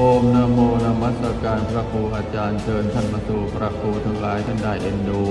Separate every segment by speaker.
Speaker 1: โอมนโมนมัสการพระครูอาจารย์เชิญท่านมาสู่พระครูทั้งหลายท่านได้เอ็นดู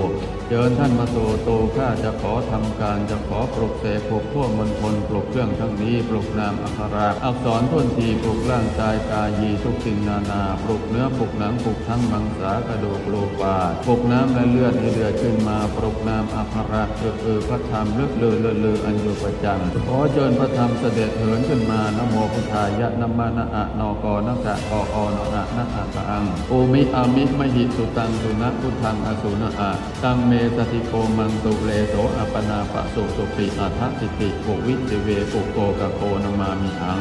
Speaker 1: เชิญท่านมาสู่โตข้าจะขอทำการจะขอปลุกเสกปลุกพวกมณฑลปลุกเครื่องทั้งนี้ปลุกนามอักขระอักษรทุนทีปลุกร่างกายกายีทุกสิ่งนานาปลุกเนื้อปลุกหนังปลุกทั้งมังสากระดูกโลปาปลุกน้ำและเลือดให้เดือดขึ้นมาปลุกนามอักขระเอือเอือพระธรรมลึกลือลือลืออันอยู่ประจังขอเชิญพระธรรมเสด็จเหินขึ้นมานโมพุทธายะนะมานะอะนอกอนะกะกออนอะนะอะกะอังโอมิอามิมหิสุตังสุนะพุทธังอสุนะอะตังเมสติโกมังสุเลโสอัปนาปะสุสุปิอัทธสิติโกวิสิเวปุโกกะโกนามามิหัง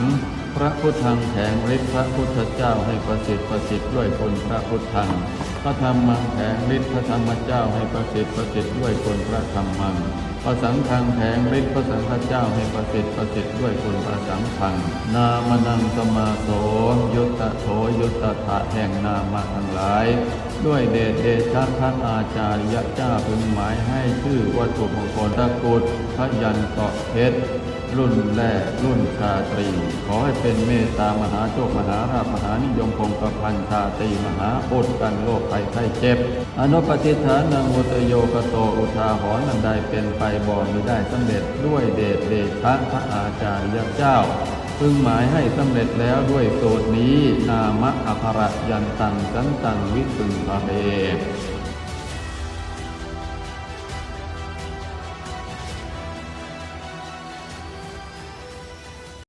Speaker 1: พระพุทธังแผงฤทธิ์พระพุทธเจ้าให้ประสิทธิ์ประสิทธิ์ด้วยคนพระพุทธัง พระธรรมังแผงฤทธิ์พระธรรมเจ้าให้ประสิทธิ์ประสิทธิ์ด้วยคนพระธรรมังพระสังฆังแผงฤทธิ์พระสังฆเจ้าให้ประสิทธิ์ประสิทธิ์ด้วยคนพระสังฆัง นามนังสมาโสยุตตะโถยุตตะถะแห่งนามะทั้งหลาย ด้วยเดชเดชะพระอาจาริยเจ้าพึงหมายให้ชื่อวัตถุมงคลตะกุดพระยันเกาะเพชร รุ่นแรกรุ่นชาตรี ขอให้เป็นเมตตามหาโชคมหาราภมหานิยมคงกระพันชาตรีมหาอดกันโลกภัยไข้เจ็บ อนุปฏิฐานังอุตโยกโตอุทาหรณ์ันใดเป็นไปบ่มีได้สำเร็จด้วยเดชเดชะพระอาจารย์เจ้าพึงหมายให้สำเร็จแล้วด้วยโสูตนี้ นามะอัครยันตังสันตังวิสุงพะเบ